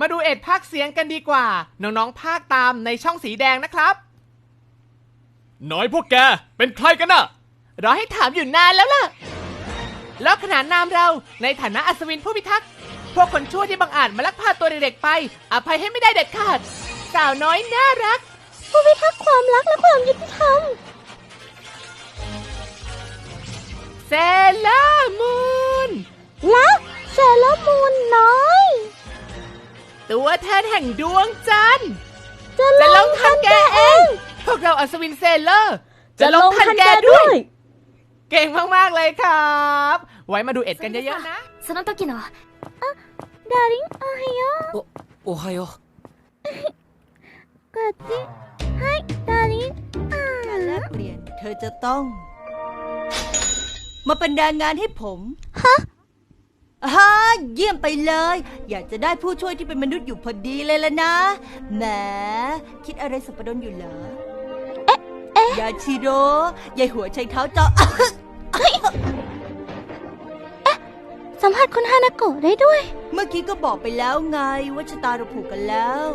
มาดูเอ็ดภาคเสียงกันดีกว่า น้องๆภาคตามในช่องสีแดงนะครับ น้อยพวกแก เป็นใครกันน่ะ รอให้ถามอยู่นานแล้วล่ะ แล้วขนานนามเราในฐานะอัศวินผู้พิทักษ์ พวกคนชั่วที่บังอาจมาลักพาตัวเด็กๆไป อภัยให้ไม่ได้เด็ดขาด สาวน้อยน่ารัก ผู้พิทักษ์ความรักและความยุติธรรม นแห่งดวงจันทร์ จะ จะ ล ล ง ง ทั ทั น น แก แก เอ เอง ง พวกเราอัศวินเซเลอร์ จะลงทันแกด้วย เก่งมาก ๆ เลยครับ ไว้มาดูเอ็ดกันเยอะ ๆ นะ その時のダーリンおはようおはよこっちはいダーリンあ การแลกเปลี่ยน เธอจะต้อง มาเป็นแรงงานให้ผม ฮะ ฮ่าเยี่ยมไปเลย อยากจะได้ผู้ช่วยที่เป็นมนุษย์อยู่พอดีเลยละนะแหมคิดอะไรสับปะรดอยู่เหรอเอ๊ะเอ๊ะยาชิโร่ยายหัวใจเท้าเจาะสัมผัสคุณฮานาโกะได้ด้วย เมื่อกี้ก็บอกไปแล้วไงว่าชะตาเราผูกกันแล้ว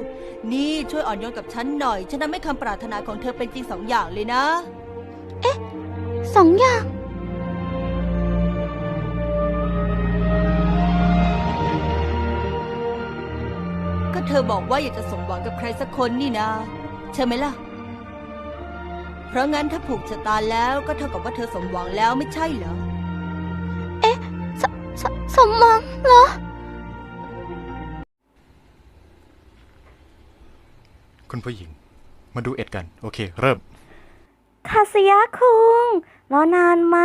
นี่ช่วยอ่อนโยนกับฉันหน่อย ฉันทำให้คำปรารถนาของเธอเป็นจริงสองอย่างเลยนะสองอย่าง ก็เธอบอกว่าอยากจะสมหวังกับใครสักคนนี่นะใช่ไหมล่ะ เพราะงั้นถ้าผูกชะตาแล้วก็เท่ากับว่าเธอสมหวังแล้วไม่ใช่เหรอสสสมหวังเหรอ คุณผู้หญิง มาดูเอ็ดกัน โอเค เริ่ม คาสยะคุง รอนานไหม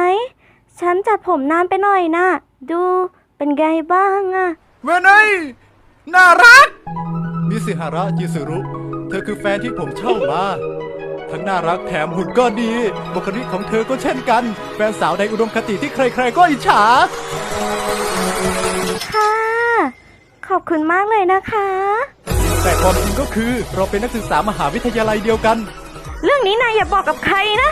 ฉันจัดผมนานไปหน่อยนะ ดูเป็นไงบ้างอะเวนไยน่ารัก มิสิฮาระจิสุรุ เธอคือแฟนที่ผมเช่ามา ทั้งน่ารักแถมหุ่นก็ดี บุคลิกของเธอก็เช่นกัน แฟนสาวในอุดมคติที่ใครๆก็อิจฉา ค่ะ ขอบคุณมากเลยนะคะ แต่ความจริงก็คือเราเป็นนักศึกษามหาวิทยาลัยเดียวกัน เรื่องนี้นายอย่าบอกกับใครนะ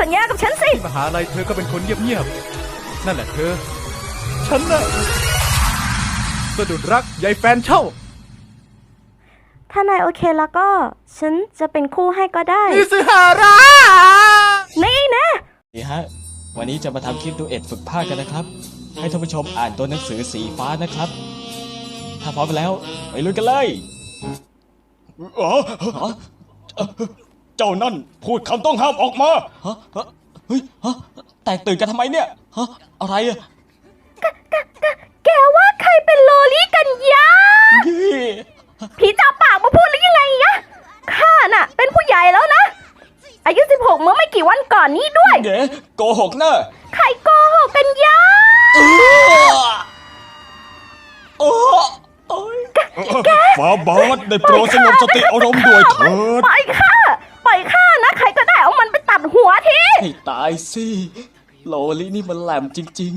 สัญญากับฉันสิ ที่มหาลัยเธอก็เป็นคนเงียบๆ นั่นแหละเธอ ฉันน่ะสะดุดรักยายแฟนเช่า ถ้านายโอเคแล้วก็ ฉันจะเป็นคู่ให้ก็ได้มิสิฮาระนี่นะดีฮะ วันนี้จะมาทำคลิปดูเอ็ดฝึกภาคกันนะครับ ให้ท่านผู้ชมอ่านตัวหนังสือสีฟ้านะครับ ถ้าพร้อมแล้วไปลุยกันเลยอ๋อเจ้านั่นพูดคำต้องห้ามออกมาฮะฮะเฮ้ยฮะแตกตื่นกันทำไมเนี่ยฮะอะไรอะแกว่าใครเป็นโลลี่กันยะยี่ผีจ่า อายุ16เมื่อไม่กี่วันก่อนนี้ด้วย เก๋โกหกเนอะใครโกหกกันยะโอ้โอ้ยฟาบาสได้โปรดสงบสติอารมณ์ด้วยเถิดปล่อยข้าปล่อยข้านะ ใครก็ได้เอามันไปตัดหัวทีให้ตายสิ โลลินี่มันแหลมจริง